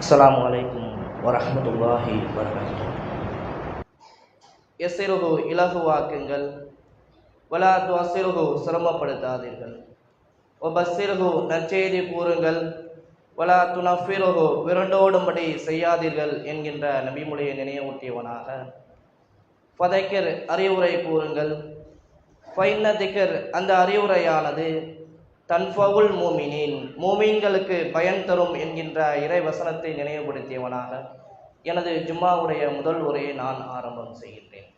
அஸ்ஸலாமு அலைக்கும் வரஹ்மத்துல்லாஹி வரகாத்துஹு எஸ்ஸிருகு இலகுவாக்குங்கள் வலா துவசிருகு சிரமப்படுத்தாதீர்கள். ஒபஸ்ஸிருகு நற்செய்தி கூறுங்கள். வலா துனஃபிருகு விரண்டோடும்படி செய்யாதீர்கள் என்கின்ற நபிமொழியை நினைவூட்டியவனாக. ஃபதைக்கர் அறிவுரை கூறுங்கள். ஃபைன்ன திக்கர் அந்த அறிவுரையானது தன்ஃபவுல் மூமினின். மூமீன்களுக்கு பயன் தரும் என்கின்ற இறை வசனத்தை நினைவுபடுத்தியவனாக எனது ஜும்மாவுடைய முதல் உரையை நான் ஆரம்பம் செய்கின்றேன்.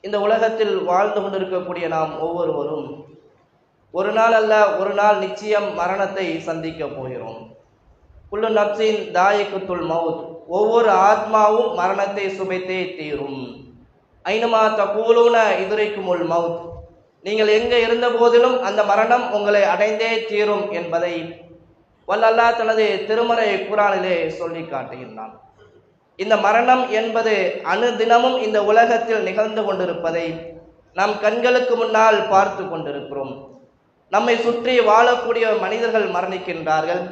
இந்த உலகத்தில் வாழ்ந்து கொண்டிருக்கக்கூடிய நாம் ஒவ்வொருவரும் ஒரு நாள் அல்ல ஒரு நாள் நிச்சயம் மரணத்தை சந்திக்க போகிறோம். குல்லு நப்சின் தாயிக்குத்துல் மவுத் ஒவ்வொரு ஆத்மாவும் மரணத்தை சுமைத்தே தீரும். ஐனமா தகூலூன உள் மவுத் நீங்கள் எங்கே இருந்த போதிலும் அந்த மரணம் உங்களை அடைந்தே தீரும் என்பதை வல்லல்லா தனது திருமறை குரானிலே சொல்லி காட்டுகின்றான். இந்த மரணம் என்பது அணுதினமும் இந்த உலகத்தில் நிகழ்ந்து கொண்டிருப்பதை நம் கண்களுக்கு முன்னால் பார்த்து கொண்டிருக்கிறோம். நம்மை சுற்றி வாழக்கூடிய மனிதர்கள் மரணிக்கின்றார்கள்.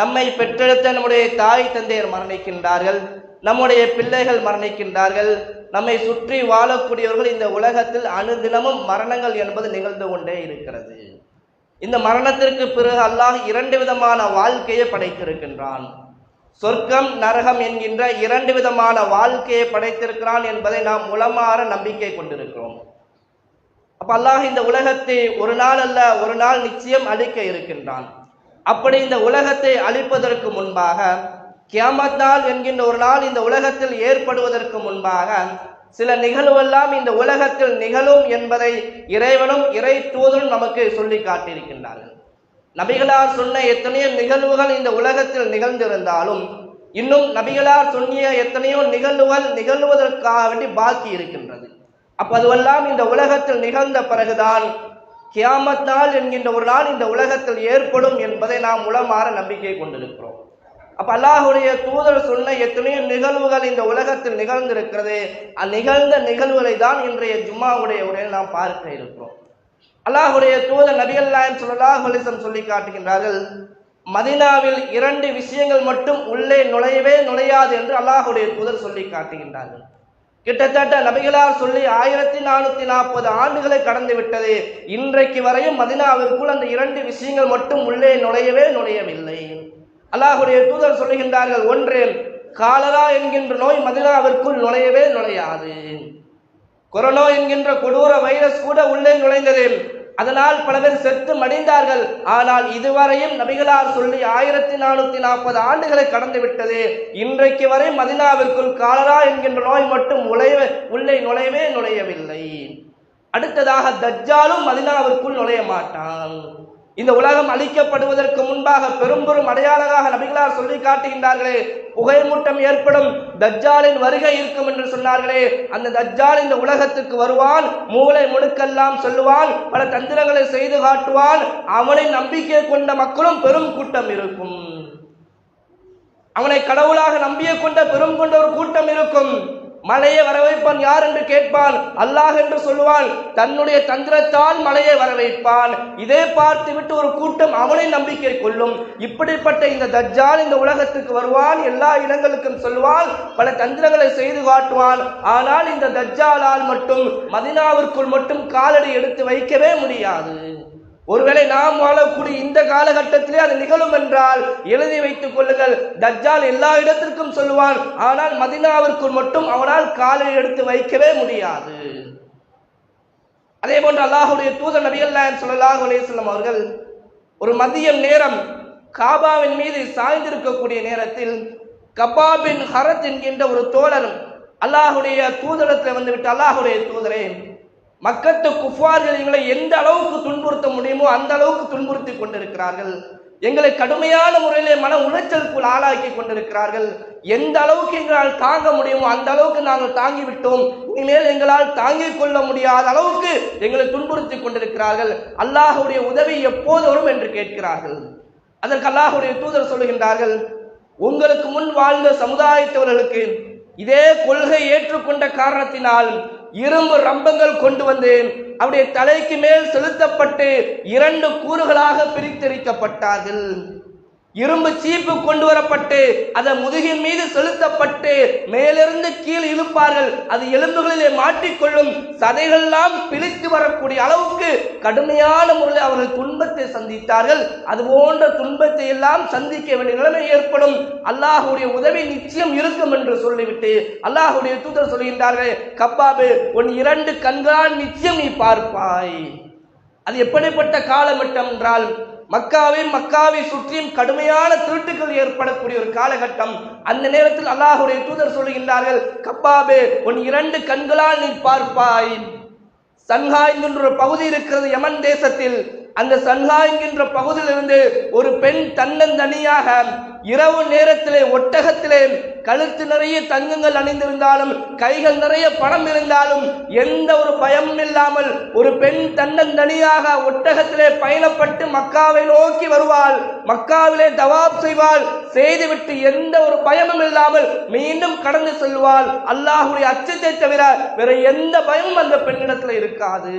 நம்மை பெற்றெடுத்த நம்முடைய தாய் தந்தையர் மரணிக்கின்றார்கள். நம்முடைய பிள்ளைகள் மரணிக்கின்றார்கள். நம்மை சுற்றி வாழக்கூடியவர்கள் இந்த உலகத்தில் அனுதினமும் மரணங்கள் என்பது நிகழ்ந்து கொண்டே இருக்கிறது. இந்த மரணத்திற்கு பிறகு அல்லாஹ் இரண்டு விதமான வாழ்க்கையை படைத்திருக்கின்றான். சொர்க்கம் நரகம் என்கின்ற இரண்டு விதமான வாழ்க்கையை படைத்திருக்கிறான் என்பதை நாம் உளமாற நம்பிக்கை கொண்டிருக்கிறோம். அப்ப அல்லாஹ் இந்த உலகத்தை ஒரு நாள் அல்ல ஒரு நாள் நிச்சயம் அழிக்க இருக்கின்றான். அப்படி இந்த உலகத்தை அழிப்பதற்கு முன்பாக கியாமத் நாள் என்கின்ற ஒரு நாள் இந்த உலகத்தில் ஏற்படுவதற்கு முன்பாக சில நிகழ்வெல்லாம் இந்த உலகத்தில் நிகழும் என்பதை இறைவனும் இறை தூதரும் நமக்கு சொல்லி காட்டியிருக்கின்றார்கள். நபிகளார் சொன்ன எத்தனையோ நிகழ்வுகள் இந்த உலகத்தில் நிகழ்ந்திருந்தாலும் இன்னும் நபிகளார் சொன்னிய எத்தனையோ நிகழ்வுகள் நிகழ்வதற்காக வேண்டி பாக்கி இருக்கின்றது. அப்போ அதுவெல்லாம் இந்த உலகத்தில் நிகழ்ந்த பிறகுதான் கியாமத் நாள் என்கின்ற ஒரு நாள் இந்த உலகத்தில் ஏற்படும் என்பதை நாம் உளமாற நம்பிக்கை கொண்டிருக்கிறோம். அப்ப அல்லாஹுடைய தூதர் சொன்ன எத்தனையோ நிகழ்வுகள் இந்த உலகத்தில் நிகழ்ந்திருக்கிறது. அந்நிகழ்ந்த நிகழ்வுகளை தான் இன்றைய ஜும்மாவுடைய உரையில் நாம் பார்க்க இருக்கிறோம். அல்லாஹுடைய தூதர் நபிகள் நாயம் சொல்லலாஹ் அலிசம் சொல்லி காட்டுகின்றார்கள் மதினாவில் இரண்டு விஷயங்கள் மட்டும் உள்ளே நுழையவே நுழையாது என்று அல்லாஹுடைய தூதர் சொல்லி காட்டுகின்றார்கள். கிட்டத்தட்ட நபிகளார் சொல்லி ஆயிரத்தி நானூத்தி நாற்பது ஆண்டுகளை கடந்து விட்டது. இன்றைக்கு வரையும் மதினாவிற்குள் அந்த இரண்டு விஷயங்கள் மட்டும் உள்ளே நுழையவே நுழையவில்லை. அல்லாஹுடைய தூதர் சொல்லுகின்றார்கள் ஒன்றே காலரா என்கின்ற நோய் மதினாவிற்குள் நுழையவே நுழையாது. கொரோனா என்கின்ற கொடூர வைரஸ் கூட உள்ளே நுழைந்தது அதனால் பல பேர் செத்து மடிந்தார்கள். ஆனால் இதுவரையும் நபிகளார் சொல்லி ஆயிரத்தி நானூத்தி நாற்பது ஆண்டுகளை கடந்து விட்டது. இன்றைக்கு வரை மதினாவிற்குள் காலரா என்கின்ற நோய் மட்டும் உழைய உள்ளே நுழையவே நுழையவில்லை. அடுத்ததாக தஜ்ஜாலும் மதினாவிற்குள் நுழைய மாட்டான். இந்த உலகம் அழிக்கப்படுவதற்கு முன்பாக பெரும் பெரும் அடையாளமாக நபிகளார் சொல்லி காட்டுகின்றார்களே புகைமூட்டம் ஏற்படும் தஜ்ஜாலின் வருகை இருக்கும் என்று சொன்னார்களே அந்த தஜ்ஜால் இந்த உலகத்துக்கு வருவான் மூளை முழுக்கெல்லாம் சொல்லுவான் பல தந்திரங்களை செய்து காட்டுவான் அவனை நம்பிக்கை கொண்ட மக்களும் பெரும் கூட்டம் இருக்கும். அவனை கடவுளாக நம்பிய கொண்ட பெரும் கொண்ட ஒரு கூட்டம் இருக்கும். மலையை வரவேற்பான் யார் என்று கேட்பான். அல்லாஹ் என்று சொல்லுவான் தன்னுடைய தந்திரத்தால் மலையை வரவேற்பான். இதை பார்த்து விட்டு ஒரு கூட்டம் அவனை நம்பிக்கை கொள்ளும். இப்படிப்பட்ட இந்த தஜ்ஜால் இந்த உலகத்துக்கு வருவான் எல்லா இடங்களுக்கும் சொல்லுவான் பல தந்திரங்களை செய்து காட்டுவான். ஆனால் இந்த தஜ்ஜாலால் மட்டும் மதினாவிற்குள் மட்டும் காலடி எடுத்து வைக்கவே முடியாது. ஒருவேளை நாம் வாழக்கூடிய இந்த காலகட்டத்திலே அது நிகழும் என்றால் எழுதி வைத்துக் கொள்ளுங்கள். தஜ்ஜால் எல்லா இடத்திற்கும் சொல்லுவான் ஆனால் மதினாவிற்குள் மட்டும் அவனால் காலை எடுத்து வைக்கவே முடியாது. அதே போன்று அல்லாஹுடைய தூதர் நபிகள் சொல்லலாஹு அலையம் அவர்கள் ஒரு மதியம் நேரம் காபாவின் மீது சாய்ந்திருக்கக்கூடிய நேரத்தில் கபாபின் ஹரத் என்கின்ற ஒரு தோழர் அல்லாஹுடைய தூதரத்தில் வந்துவிட்டு அல்லாஹுடைய தூதரே மக்கத்து குஃபார்கள் எங்களை எந்த அளவுக்கு துன்புறுத்த முடியுமோ அந்த அளவுக்கு துன்புறுத்தி கொண்டிருக்கிறார்கள். எங்களை கடுமையான முறையிலே மன உளைச்சலுக்குள் ஆளாக்கி கொண்டிருக்கிறார்கள். எந்த அளவுக்கு எங்களால் தாங்க முடியுமோ அந்த அளவுக்கு நாங்கள் தாங்கிவிட்டோம். இனிமேல் எங்களால் தாங்கிக் கொள்ள முடியாத அளவுக்கு எங்களை துன்புறுத்தி கொண்டிருக்கிறார்கள். அல்லாஹுடைய உதவி எப்போது வரும் என்று கேட்கிறார்கள். அதற்கு அல்லாஹுடைய தூதர் சொல்லுகின்றார்கள் உங்களுக்கு முன் வாழ்ந்த சமுதாயத்தவர்களுக்கு இதே கொள்கை ஏற்றுக்கொண்ட காரணத்தினால் இரும்பு ரம்பங்கள் கொண்டு வந்து அவருடைய தலைக்கு மேல் செலுத்தப்பட்டு இரண்டு கூறுகளாக பிரித்தெரிக்கப்பட்டார்கள். இரும்பு சீப்பு கொண்டு வரப்பட்டு அதை முதுகின் மீது செலுத்தப்பட்டு மேலிருந்து கீழ் இழுப்பார்கள். அது எலும்புகளிலே மாட்டிக்கொள்ளும். சதைகள்லாம் பிழித்து வரக்கூடிய அளவுக்கு கடுமையான முறையில் அவர்கள் துன்பத்தை சந்தித்தார்கள். அது போன்ற துன்பத்தை எல்லாம் சந்திக்க வேண்டிய நிலைமை ஏற்படும். அல்லாஹுடைய உதவி நிச்சயம் இருக்கும் என்று சொல்லிவிட்டு அல்லாஹுடைய தூதர் சொல்கின்றார்கள் கப்பாபு உன் இரண்டு கண்களால் நிச்சயம் நீ பார்ப்பாய். அது எப்படிப்பட்ட காலமட்டம் என்றால் மக்காவை மக்காவை சுற்றியும் கடுமையான திருட்டுகள் ஏற்படக்கூடிய ஒரு காலகட்டம். அந்த நேரத்தில் அல்லாஹுடைய தூதர் சொல்லுகின்றார்கள் கப்பாபே உன் இரண்டு கண்களால் நீ பார்ப்பாய். சன்ஹா என்று ஒரு பகுதி இருக்கிறது யமன் தேசத்தில். அந்த சன்ஹா என்கின்ற பகுதியிலிருந்து ஒரு பெண் தன்னந்தனியாக இரவு நேரத்திலே ஒட்டகத்திலே கழுத்து நிறைய தங்கங்கள் அணிந்திருந்தாலும் கைகள் நிறைய பணம் இருந்தாலும் எந்த ஒரு பயமும் இல்லாமல் ஒரு பெண் தன்னந்தனியாக ஒட்டகத்திலே பயணப்பட்டு மக்காவை நோக்கி வருவாள் மக்காவிலே தவாப் செய்வாள் செய்துவிட்டு எந்த ஒரு பயமும் இல்லாமல் மீண்டும் கடந்து செல்வாள் அல்லாஹுடைய அச்சத்தை தவிர வேற எந்த பயமும் அந்த பெண்ணிடத்தில் இருக்காது.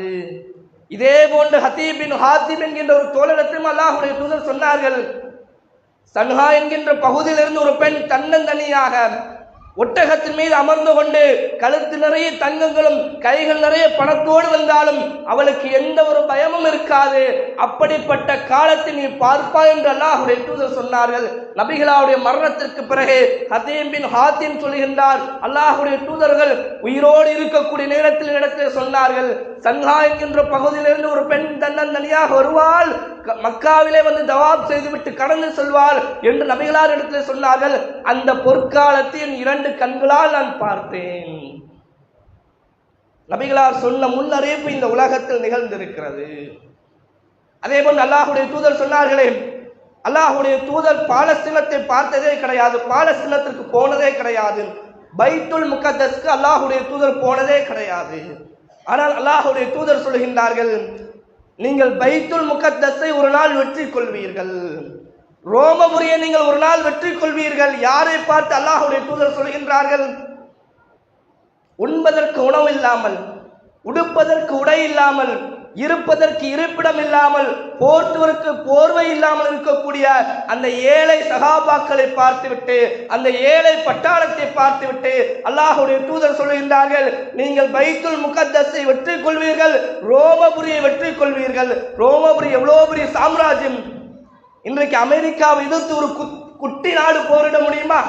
இதே போன்று ஹத்தீபின் ஹாத்திம் என்கின்ற ஒரு தோழரிடத்திலும் அல்லாஹுடைய தூதர் சொன்னார்கள் சன்ஹா என்கின்ற பகுதியிலிருந்து ஒரு பெண் தன்னந்தனியாக ஒட்டகத்தின் மீது அமர்ந்து கொண்டு கழுத்து நிறைய தங்கங்களும் கைகள் நிறைய பணத்தோடு வந்தாலும் அவளுக்கு எந்த ஒரு பயமும் இருக்காது. அப்படிப்பட்ட காலத்தை நீ பார்ப்பாய் என்று அல்லாஹுடைய தூதர் சொன்னார்கள். நபிகளாவுடைய மரணத்திற்கு பிறகு ஹதீம் பின் ஹாத்தின் சொல்கின்றார் அல்லாஹுடைய தூதர்கள் உயிரோடு இருக்கக்கூடிய நேரத்தில் இடத்தில் சொன்னார்கள் சன்ஹா என்கின்ற பகுதியிலிருந்து ஒரு பெண் தன்னந்தனியாக வருவாள் க- மக்காவிலே வந்து தவாப் செய்துவிட்டு கடந்து செல்வாள் என்று நபிகளார் இடத்தில் சொன்னார்கள். அந்த பொற்காலத்தில் இரண்டு கண்களால் நான் பார்த்தேன். நபிகளார் சொன்ன முன்னறிவிப்பு இந்த உலகத்தில் நிகழ்ந்திருக்கிறது. அதே போன்று அல்லாஹுடைய தூதர் சொன்னார்களே அல்லாஹுடைய தூதர் பாலஸ்தீனத்தை பார்த்ததே கிடையாது பாலஸ்தீனத்திற்கு போனதே கிடையாது. பைத்துல் முகத்தஸ்க்கு அல்லாஹுடைய தூதர் போனதே கிடையாது. ஆனால் அல்லாஹுடைய தூதர் சொல்கின்றார்கள் நீங்கள் பைத்துல் முகத்தஸை ஒரு நாள் வெற்றி கொள்வீர்கள். ரோமபுரியை நீங்கள் ஒரு நாள் வெற்றி கொள்வீர்கள். யாரை பார்த்து அல்லாஹுடைய தூதர் சொல்கின்றார்கள் உண்பதற்கு உணவு இல்லாமல் உடுப்பதற்கு உடை இல்லாமல் இருப்பதற்கு இருப்பிடம் இல்லாமல் போர்த்துவருக்கு போர்வை இல்லாமல் இருக்கக்கூடிய அந்த ஏழை சகாபாக்களை பார்த்துவிட்டு அந்த ஏழை பட்டாளத்தை பார்த்துவிட்டு அல்லாஹுடைய தூதர் சொல்லுகின்றார்கள் நீங்கள் பைத்துல் முகத்தஸை வெற்றி கொள்வீர்கள் ரோமபுரியை வெற்றி கொள்வீர்கள் ரோமபுரி எவ்வளோ பெரிய சாம்ராஜ்யம்? இன்றைக்கு அமெரிக்காவை எதிர்த்து ஒரு குட்டி நாடு போரிட முடியுமா?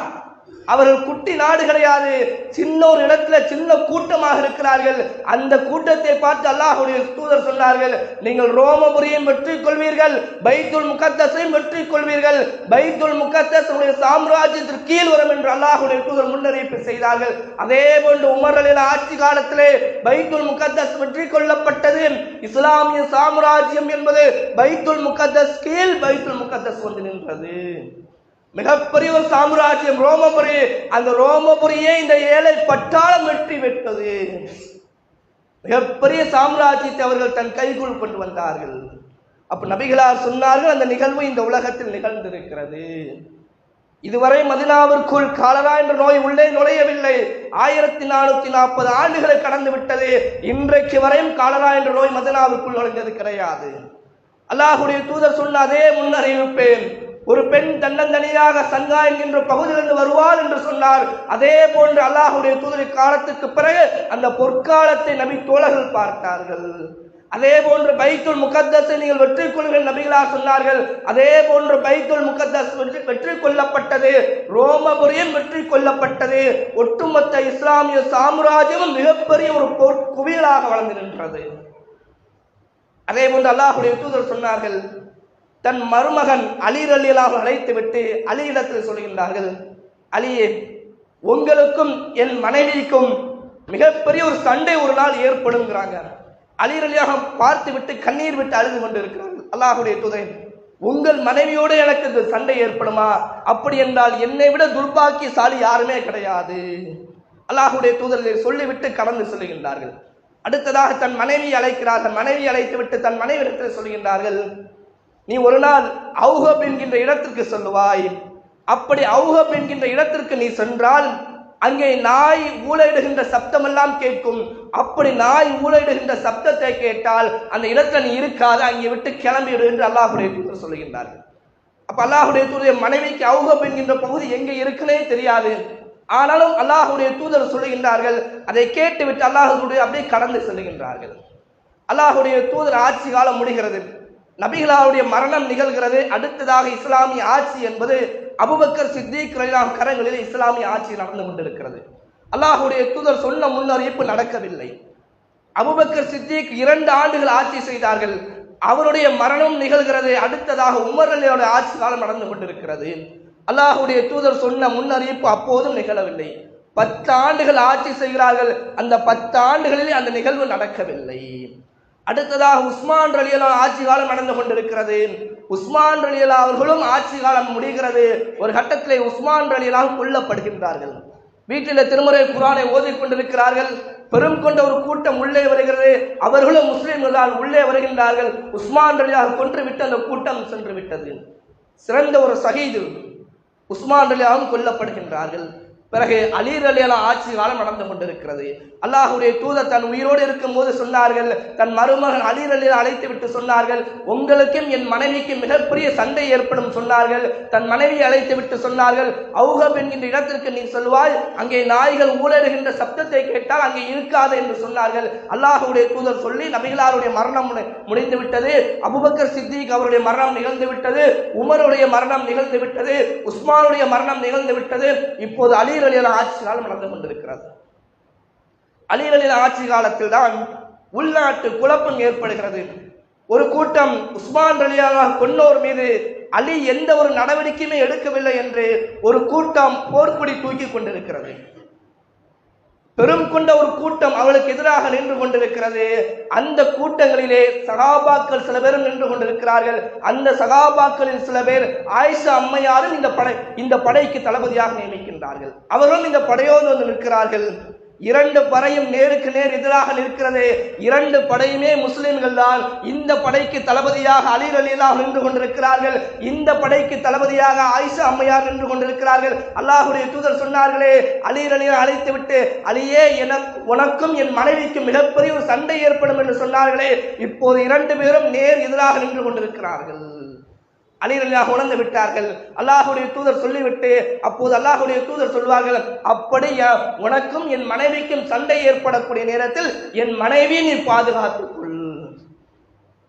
அவர்கள் குட்டி நாடு கிடையாது சின்ன ஒரு இடத்துல சின்ன கூட்டமாக இருக்கிறார்கள். அந்த கூட்டத்தை பார்த்து அல்லாஹுடைய தூதர் சொன்னார்கள் நீங்கள் ரோமபுரியும் வெற்றி கொள்வீர்கள் பைத்துல் முகத்தஸையும் வெற்றி கொள்வீர்கள் பைத்துல் முகத்தஸ் உடைய சாம்ராஜ்யத்திற்கு கீழ் வரும் என்று அல்லாஹுடைய தூதர் முன்னறிவிப்பு செய்தார்கள். அதே போன்று உமர் ஆட்சி காலத்திலே பைத்துல் முகத்தஸ் வெற்றி கொள்ளப்பட்டது இஸ்லாமிய சாம்ராஜ்யம் என்பது பைத்துல் முகத்தஸ் கீழ் பைத்துல் முகத்தஸ் வந்து நின்றது. மிகப்பெரிய ஒரு சாம்ராஜ்யம். ரோமபுரி அந்த ரோமபுரியே இந்த ஏழை பட்டாளம் வெற்றி வெட்டது மிகப்பெரிய சாம்ராஜ்யத்தை அவர்கள் தன் கைக்குள் கொண்டு வந்தார்கள். அப்ப நபிகளார் சொன்னார்கள் அந்த நிகழ்வு இந்த உலகத்தில் நிகழ்ந்திருக்கிறது. இதுவரை மதினாவிற்குள் காலரா என்ற நோய் உள்ளே நுழையவில்லை. ஆயிரத்தி நானூத்தி நாற்பது ஆண்டுகளை கடந்து விட்டது. இன்றைக்கு வரையும் காலரா என்ற நோய் மதினாவிற்குள் நுழைந்தது கிடையாது. அல்லாஹுடைய தூதர் சொன்ன அதே முன்னறிவிப்பேன். ஒரு பெண் தன்னந்தனியாக சங்கா என்கின்ற பகுதியிலிருந்து வருவாள் என்று சொன்னார். அதே போன்று அல்லாஹுடைய தூதரை காலத்துக்கு பிறகு அந்த பொற்காலத்தை நபி தோழர்கள் பார்த்தார்கள். அதே போன்று பைத்துல் முகத்தஸை நீங்கள் வெற்றி கொள்ளுங்கள் நபிகளார் சொன்னார்கள். அதே போன்று பைத்துல் முகத்தஸ் வெற்றி வெற்றி கொள்ளப்பட்டது ரோமபுரியும் வெற்றி கொள்ளப்பட்டது ஒட்டுமொத்த இஸ்லாமிய சாம்ராஜ்யமும் மிகப்பெரிய ஒரு குவியலாக வளர்ந்து நின்றது. அதே போன்று அல்லாஹுடைய தூதர் சொன்னார்கள் தன் மருமகன் அலி ரலியலாக அழைத்து விட்டு அலியிடத்தில் சொல்கின்றார்கள் அலியே உங்களுக்கும் என் மனைவிக்கும் மிகப்பெரிய ஒரு சண்டை ஒரு நாள் ஏற்படுங்கிறாங்க அலி ரலியாக பார்த்து விட்டு கண்ணீர் விட்டு அழுது கொண்டு இருக்கிறார்கள் அல்லாஹுடைய துதை உங்கள் மனைவியோடு எனக்கு இந்த சண்டை ஏற்படுமா? அப்படி என்றால் என்னை விட துர்பாக்கியசாலி யாருமே கிடையாது. அல்லாஹுடைய தூதர்களை சொல்லிவிட்டு கடந்து செல்கின்றார்கள். அடுத்ததாக தன் மனைவி அழைக்கிறார். தன் மனைவி அழைத்து விட்டு தன் மனைவிடத்தில் சொல்கின்றார்கள் நீ ஒரு நாள் அவுகப் என்கின்ற இடத்திற்கு சொல்லுவாய். அப்படி அவுகப் என்கின்ற இடத்திற்கு நீ சென்றால் அங்கே நாய் ஊழையிடுகின்ற சப்தமெல்லாம் கேட்கும். அப்படி நாய் ஊழையிடுகின்ற சப்தத்தை கேட்டால் அந்த இடத்துல நீ இருக்காது அங்கே விட்டு கிளம்பிடு என்று அல்லாஹுடைய தூதர் சொல்லுகின்றார்கள். அப்ப அல்லாஹுடைய தூதர் மனைவிக்கு அவுகப் என்கின்ற பகுதி எங்கே இருக்குன்னே தெரியாது. ஆனாலும் அல்லாஹுடைய தூதர் சொல்லுகின்றார்கள் அதை கேட்டுவிட்டு அல்லாஹுடைய அப்படியே கடந்து செல்லுகின்றார்கள். அல்லாஹுடைய தூதர் ஆட்சி காலம் முடிகிறது. நபிகளாவுடைய மரணம் நிகழ்கிறது. அடுத்ததாக இஸ்லாமிய ஆட்சி என்பது அபுபக்கர் சித்திக் ரலியல்லாஹு கரங்களில் இஸ்லாமிய ஆட்சி நடந்து கொண்டிருக்கிறது. அல்லாஹுடைய தூதர் சொன்ன முன்னறிவிப்பு நடக்கவில்லை. அபுபக்கர் சித்திக் இரண்டு ஆண்டுகள் ஆட்சி செய்தார்கள். அவருடைய மரணம் நிகழ்கிறது. அடுத்ததாக உமர் அலியோட ஆட்சி காலம் நடந்து கொண்டிருக்கிறது. அல்லாஹுடைய தூதர் சொன்ன முன்னறிவிப்பு அப்போதும் நிகழவில்லை. பத்து ஆண்டுகள் ஆட்சி செய்கிறார்கள். அந்த பத்து ஆண்டுகளில் அந்த நிகழ்வு நடக்கவில்லை. அடுத்ததாக உஸ்மான் ரலியலா ஆட்சி காலம் நடந்து கொண்டிருக்கிறது. உஸ்மான் ரலியலா அவர்களும் ஆட்சி காலம் முடிகிறது. ஒரு கட்டத்தில் உஸ்மான் ரலியலா கொல்லப்படுகின்றார்கள். வீட்டில் திருமுறை குரானை ஓதிக்கொண்டிருக்கிறார்கள் பெரும் கொண்ட ஒரு கூட்டம் உள்ளே வருகிறது. அவர்களும் முஸ்லீம்களால் உள்ளே வருகின்றார்கள். உஸ்மான் ரலியாக கொன்று விட்டு அந்த கூட்டம் சென்று விட்டது சிறந்த ஒரு சகீது உஸ்மான் ரலியாகவும் கொல்லப்படுகின்றார்கள். பிறகு அலீர் அலியலா ஆட்சி காலம் நடந்து கொண்டிருக்கிறது. அல்லாஹுடைய தூதர் தன் உயிரோடு இருக்கும்போது சொன்னார்கள் தன் மருமகன் அலீர் அலியலா அழைத்து விட்டு சொன்னார்கள் உங்களுக்கும் என் மனைவிக்கும் மிகப்பெரிய சண்டை ஏற்படும் சொன்னார்கள். தன் மனைவியை அழைத்து விட்டு சொன்னார்கள் அவுகப் என்கின்ற இடத்திற்கு நீ சொல்வாய் அங்கே நாய்கள் ஊழலுகின்ற சப்தத்தை கேட்டால் அங்கே இருக்காது என்று சொன்னார்கள். அல்லாஹுடைய தூதர் சொல்லி நபிகளாருடைய மரணம் முடிந்து விட்டது. அபுபக்கர் சித்திக் அவருடைய மரணம் நிகழ்ந்து விட்டது. உமருடைய மரணம் நிகழ்ந்து விட்டது. உஸ்மானுடைய மரணம் நிகழ்ந்து விட்டது. இப்போது அலீர் அலிரலியல ஆட்சி காலம் நடந்து கொண்டிருக்கிறது. அலிரலியல ஆட்சி காலத்தில் தான் உள்நாட்டு குழப்பம் ஏற்படுகிறது. ஒரு கூட்டம் உஸ்மான் ரலியாக கொன்னோர் மீது அலி எந்த ஒரு நடவடிக்கையுமே எடுக்கவில்லை என்று ஒரு கூட்டம் போர்க்குடி தூக்கி கொண்டிருக்கிறது. பெரும் கொண்ட ஒரு கூட்டம் அவளுக்கு எதிராக நின்று கொண்டிருக்கிறது. அந்த கூட்டங்களிலே சகாபாக்கள் சில பேரும் நின்று கொண்டிருக்கிறார்கள். அந்த சகாபாக்களில் சில பேர் ஆயிஷா அம்மையாரும் இந்த படை இந்த படைக்கு தளபதியாக நியமிக்கின்றார்கள். அவர்களும் இந்த படையோடு வந்து நிற்கிறார்கள். இரண்டு படையும் நேருக்கு நேர் எதிராக நிற்கிறது. இரண்டு படையுமே முஸ்லிம்கள் தான் இந்த படைக்கு தளபதியாக அலி அலிலாக நின்று கொண்டிருக்கிறார்கள். இந்த படைக்கு தளபதியாக ஆயிஷா அம்மையார் நின்று கொண்டிருக்கிறார்கள். அல்லாஹுடைய தூதர் சொன்னார்களே அலி அலியை அழைத்து விட்டு அலியே என உனக்கும் என் மனைவிக்கும் மிகப்பெரிய ஒரு சண்டை ஏற்படும் என்று சொன்னார்களே. இப்போது இரண்டு பேரும் நேர் எதிராக நின்று கொண்டிருக்கிறார்கள். அலிரலியாக உணர்ந்து விட்டார்கள். அல்லாஹுடைய தூதர் சொல்லிவிட்டு அப்போது அல்லாஹுடைய தூதர் சொல்வார்கள் அப்படியா உனக்கும் என் மனைவிக்கும் சண்டை ஏற்படக்கூடிய நேரத்தில் என் மனைவி நீ பாதுகாத்துக் கொள்.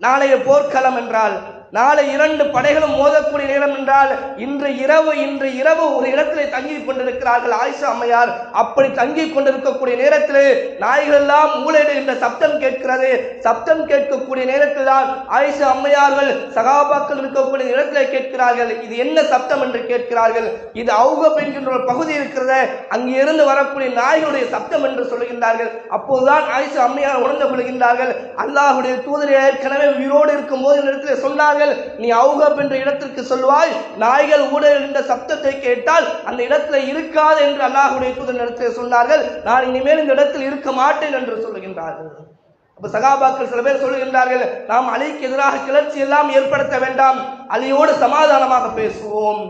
நாளைய போர்க்களம் என்றால் நாளை இரண்டு படைகளும் மோதக்கூடிய நேரம் என்றால் இன்று இரவு இன்று இரவு ஒரு இடத்திலே தங்கி கொண்டிருக்கிறார்கள் ஆயிஷா அம்மையார். அப்படி தங்கி கொண்டிருக்கக்கூடிய நேரத்திலே நாய்கள் எல்லாம் மூளையிடுகின்ற சப்தம் கேட்கிறது. சப்தம் கேட்கக்கூடிய நேரத்தில் தான் ஆயிஷா அம்மையார்கள் சகாபாக்கள் இருக்கக்கூடிய இடத்திலே கேட்கிறார்கள் இது என்ன சப்தம் என்று கேட்கிறார்கள். இது அவுகப் என்கின்ற ஒரு பகுதி இருக்கிறத அங்கிருந்து வரக்கூடிய நாய்களுடைய சப்தம் என்று சொல்லுகின்றார்கள் அப்போதுதான் ஆயிஷா அம்மையார் உணர்ந்து கொள்கின்றார்கள். அல்லாஹுடைய தூதர் ஏற்கனவே உயிரோடு இருக்கும் போது இடத்திலே சொன்னார்கள் நீ அவுகப் என்ற இடத்திற்கு சொல்வாய் நாய்கள் ஊடுகின்ற சப்தத்தை கேட்டால் அந்த இடத்துல இருக்காது என்று அல்லாஹுடைய தூதன் இடத்தில் சொன்னார்கள். நான் இனிமேல் இந்த இடத்தில் இருக்க மாட்டேன் என்று சொல்லுகின்றார்கள் அப்ப சகாபாக்கள் சில பேர் சொல்லுகின்றார்கள் நாம் அலிக்கு எதிராக கிளர்ச்சி எல்லாம் ஏற்படுத்த வேண்டாம் அலியோடு சமாதானமாக பேசுவோம்.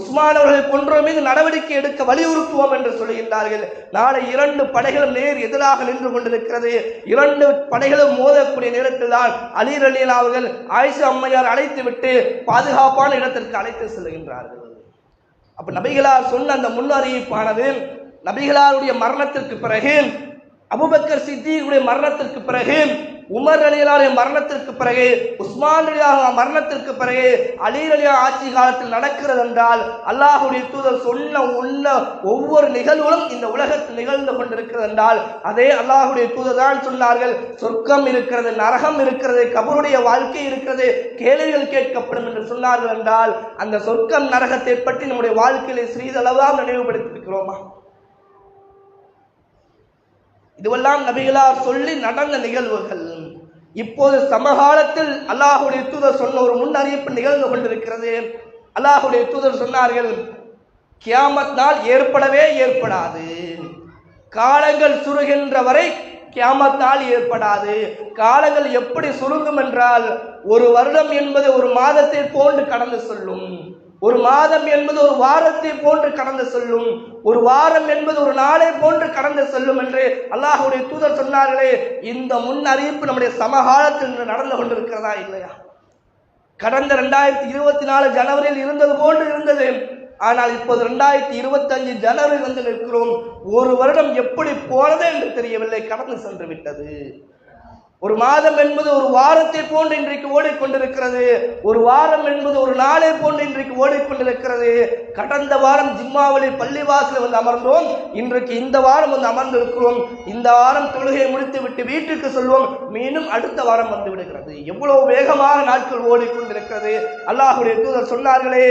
உஸ்மான் அவர்கள் கொன்றோர் மீது நடவடிக்கை எடுக்க வலியுறுத்துவோம் என்று சொல்லுகின்றார்கள் நாளை இரண்டு படைகளும் நேர் எதிராக நின்று கொண்டிருக்கிறது. இரண்டு படைகளும் மோதக்கூடிய நேரத்தில் தான் அலீர் அலியன் அவர்கள் ஆயிஷா அம்மையார் அழைத்து விட்டு பாதுகாப்பான இடத்திற்கு அழைத்து செல்கின்றார்கள். அப்ப நபிகளார் சொன்ன அந்த முன்னறிவிப்பானது நபிகளாருடைய மரணத்திற்கு பிறகு அபுபக்கர் சித்தியுடைய மரணத்திற்கு பிறகு உமர் அலியலாருடைய மரணத்திற்கு பிறகு உஸ்மான் அலியாக மரணத்திற்கு பிறகு அலி அலியா ஆட்சி காலத்தில் நடக்கிறது என்றால் அல்லாஹுடைய தூதர் சொன்ன உள்ள ஒவ்வொரு நிகழ்வுகளும் இந்த உலகத்தில் நிகழ்ந்து கொண்டிருக்கிறது என்றால் அதே அல்லாஹுடைய தூதர் தான் சொன்னார்கள் சொர்க்கம் இருக்கிறது நரகம் இருக்கிறது கபருடைய வாழ்க்கை இருக்கிறது கேள்விகள் கேட்கப்படும் என்று சொன்னார்கள் என்றால் அந்த சொர்க்கம் நரகத்தை பற்றி நம்முடைய வாழ்க்கையில சிறிதளவாக நினைவுபடுத்தியிருக்கிறோமா? இதுவெல்லாம் நபிகளார் சொல்லி நடந்த நிகழ்வுகள். இப்போது சமகாலத்தில் அல்லாஹுடைய தூதர் சொன்ன ஒரு முன்னறிவிப்பு நிகழ்ந்து கொண்டிருக்கிறது. அல்லாஹுடைய தூதர் சொன்னார்கள் கியாமத் நாள் ஏற்படவே ஏற்படாது. காலங்கள் சுருகின்ற வரை கியாமத் நாள் ஏற்படாது. காலங்கள் எப்படி சுருங்கும் என்றால் ஒரு வருடம் என்பது ஒரு மாதத்தை போன்று கடந்து சொல்லும். ஒரு மாதம் என்பது ஒரு வாரத்தை போன்று கடந்து செல்லும். ஒரு வாரம் என்பது ஒரு நாளை போன்று கடந்து செல்லும் என்று அல்லாஹுடைய தூதர் சொன்னார்களே இந்த முன் அறிவிப்பு நம்முடைய சமகாலத்தில் நடந்து கொண்டிருக்கிறதா இல்லையா? கடந்த ரெண்டாயிரத்தி இருபத்தி நாலு ஜனவரியில் இருந்தது போன்று இருந்தது. ஆனால் இப்போது ரெண்டாயிரத்தி இருபத்தஞ்சு ஜனவரி வந்து நிற்கிறோம். ஒரு வருடம் எப்படி போனது என்று தெரியவில்லை கடந்து சென்று விட்டது. ஒரு மாதம் என்பது ஒரு வாரத்தை போன்று இன்றைக்கு ஓடிக்கொண்டிருக்கிறது. ஒரு வாரம் என்பது ஒரு நாளை போன்று இன்றைக்கு ஓடிக்கொண்டிருக்கிறது. கடந்த வாரம் ஜிம்மாவளி பள்ளிவாசலில் வந்து அமர்ந்தோம். இன்றைக்கு இந்த வாரம் வந்து அமர்ந்திருக்கிறோம். இந்த வாரம் தொழுகையை முடித்து விட்டு வீட்டுக்கு செல்வோம். மீண்டும் அடுத்த வாரம் வந்து விடுகிறது. எவ்வளவு வேகமாக நாட்கள் ஓடிக்கொண்டிருக்கிறது. அல்லாஹுடைய தூதர் சொன்னார்களே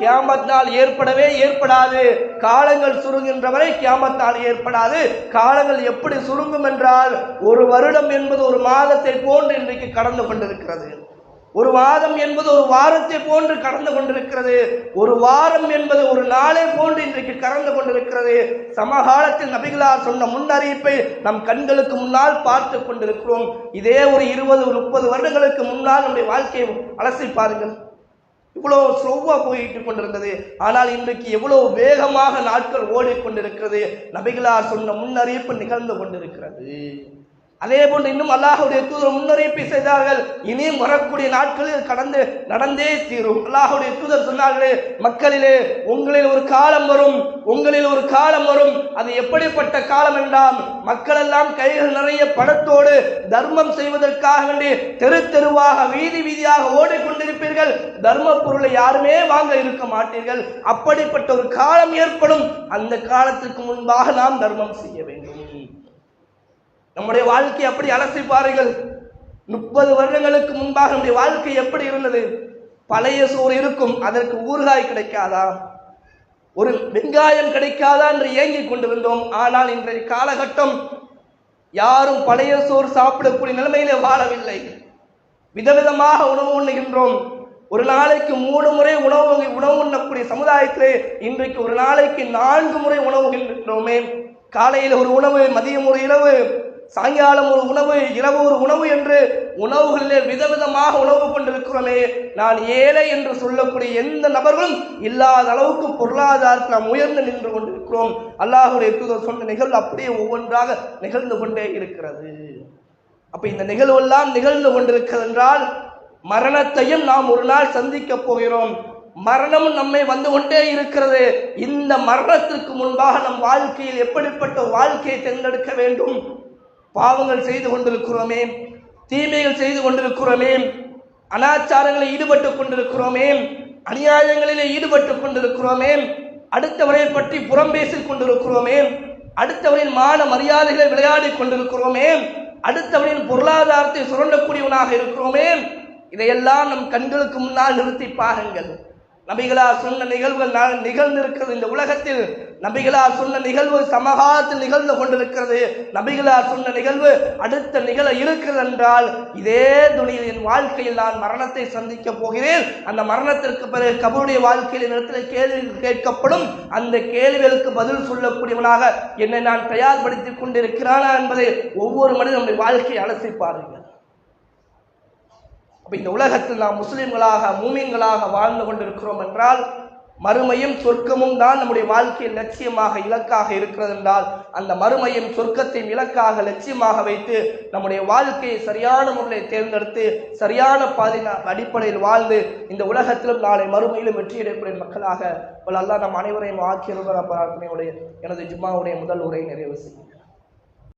கியாமத் நாள் ஏற்படவே ஏற்படாது. காலங்கள் சுருங்குகின்ற வரை கியாமத் நாள் ஏற்படாது. காலங்கள் எப்படி சுருங்கும் என்றால் ஒரு வருடம் என்பது ஒரு மாதத்தை போன்று இன்றைக்கு கடந்து கொண்டிருக்கிறது. ஒரு மாதம் என்பது ஒரு வாரத்தை போன்று கடந்து கொண்டிருக்கிறது. ஒரு வாரம் என்பது ஒரு நாளை போன்று இன்றைக்கு கடந்து கொண்டிருக்கிறது. சமகாலத்தில் நபிகளார் சொன்ன முன்னறிவிப்பை நம் கண்களுக்கு முன்னால் பார்த்து கொண்டிருக்கிறோம். இதே ஒரு இருபது முப்பது வருடங்களுக்கு முன்னால் நம்முடைய வாழ்க்கையை அலசி பாருங்கள். இவ்வளோ ஸ்லோவாக போயிட்டு கொண்டிருந்தது. ஆனால் இன்றைக்கு எவ்வளோ வேகமாக நாட்கள் ஓடிக்கொண்டிருக்கிறது. நபிகளார் சொன்ன முன்னறிவிப்பு நிகழ்ந்து கொண்டிருக்கிறது. அதே போன்று இன்னும் அல்லாஹுடைய தூதர் முன்னறிவிப்பு செய்தார்கள். இனியும் வரக்கூடிய நாட்களில் கடந்து நடந்தே தீரும். அல்லாஹுடைய தூதர் சொன்னார்களே மக்களிலே உங்களில் ஒரு காலம் வரும் உங்களில் ஒரு காலம் வரும். அது எப்படிப்பட்ட காலம் என்றால் மக்கள் எல்லாம் கைகள் நிறைய பணத்தோடு தர்மம் செய்வதற்காக வேண்டி தெரு தெருவாக வீதி வீதியாக ஓடிக்கொண்டிருப்பீர்கள். தர்ம பொருளை யாருமே வாங்க இருக்க மாட்டீர்கள். அப்படிப்பட்ட ஒரு காலம் ஏற்படும். அந்த காலத்துக்கு முன்பாக நாம் தர்மம் செய்ய வேண்டும். நம்முடைய வாழ்க்கை அப்படி அலசி பாருங்கள். முப்பது வருடங்களுக்கு முன்பாக நம்முடைய வாழ்க்கை எப்படி இருந்தது? பழைய சோறு இருக்கும் அதற்கு ஊறுகாய் கிடைக்காதா? ஒரு வெங்காயம் கிடைக்காதா என்று ஏங்கிக் கொண்டிருந்தோம். ஆனால் இன்றைய காலகட்டம் யாரும் பழைய சோறு சாப்பிடக்கூடிய நிலைமையிலே வாழவில்லை. விதவிதமாக உணவு உண்ணுகின்றோம். ஒரு நாளைக்கு மூணு முறை உணவு உணவு உண்ணக்கூடிய சமுதாயத்திலே இன்றைக்கு ஒரு நாளைக்கு நான்கு முறை உணவு காலையில் ஒரு உணவு மதியம் ஒரு இரவு. சாயங்காலம் ஒரு உணவு இரவு ஒரு உணவு என்று உணவுகளிலே விதவிதமாக உணவு கொண்டிருக்கிறோமே நான் ஏழை என்று சொல்லக்கூடிய எந்த நபர்களும் இல்லாத அளவுக்கு பொருளாதாரத்தில் நாம் உயர்ந்து நின்று கொண்டிருக்கிறோம். அல்லாஹுடைய தூதர் சொன்ன நிகழ்வு அப்படியே ஒவ்வொன்றாக நிகழ்ந்து கொண்டே இருக்கிறது. அப்போ இந்த நிகழ்வெல்லாம் நிகழ்ந்து கொண்டிருக்கிறது என்றால் மரணத்தையும் நாம் ஒரு நாள் சந்திக்க போகிறோம். மரணம் நம்மை வந்து கொண்டே இருக்கிறது. இந்த மரணத்திற்கு முன்பாக நம் வாழ்க்கையில் எப்படிப்பட்ட வாழ்க்கையை தேர்ந்தெடுக்க வேண்டும்? பாவங்கள் செய்து கொண்டிருக்கிறோமே தீமைகள் செய்து கொண்டிருக்கிறோமே அனாச்சாரங்களில் ஈடுபட்டு கொண்டிருக்கிறோமே அநியாயங்களிலே ஈடுபட்டு கொண்டிருக்கிறோமே அடுத்தவரை பற்றி புறம் பேசிக் கொண்டிருக்கிறோமே அடுத்தவரின் மான மரியாதைகளை விளையாடி கொண்டிருக்கிறோமே அடுத்தவரின் பொருளாதாரத்தை சுரண்டக்கூடியவனாக இருக்கிறோமே இதையெல்லாம் நம் கண்களுக்கு முன்னால் நிறுத்தி பாருங்கள். நபிகளா சொன்ன நிகழ்வுகள் நிகழ்ந்திருக்கிறது இந்த உலகத்தில். நபிகளார் சொன்ன நிகழ்வு சமகாலத்தில் நிகழ்ந்து கொண்டிருக்கிறது. நபிகளார் சொன்ன நிகழ்வு அடுத்த நிகழ இருக்கிறது என்றால் இதே துணியில் என் வாழ்க்கையில் நான் மரணத்தை சந்திக்க போகிறேன். அந்த மரணத்திற்கு பிறகு கபருடைய வாழ்க்கையில் இடத்தில் கேள்வி கேட்கப்படும். அந்த கேள்விகளுக்கு பதில் சொல்லக்கூடியவனாக என்னை நான் தயார்படுத்திக் கொண்டிருக்கிறானா என்பதை ஒவ்வொரு மனிதன் நம்முடைய வாழ்க்கையை அலசி பாருங்கள். அப்ப இந்த உலகத்தில் நாம் முஸ்லிம்களாக மூமின்களாக வாழ்ந்து கொண்டிருக்கிறோம் என்றால் மறுமையும் சொர்க்கமும் தான் நம்முடைய வாழ்க்கையில் லட்சியமாக இலக்காக இருக்கிறது என்றால் அந்த மறுமையும் சொர்க்கத்தையும் இலக்காக லட்சியமாக வைத்து நம்முடைய வாழ்க்கையை சரியான முறையில் தேர்ந்தெடுத்து சரியான பாதை அடிப்படையில் வாழ்ந்து இந்த உலகத்திலும் நாளை மறுமையிலும் வெற்றியடையக்கூடிய மக்களாக அல்லா நம் அனைவரையும் ஆக்கியிருக்கிற எனது ஜும்மாவுடைய முதல் உரை நிறைவு செய்யும்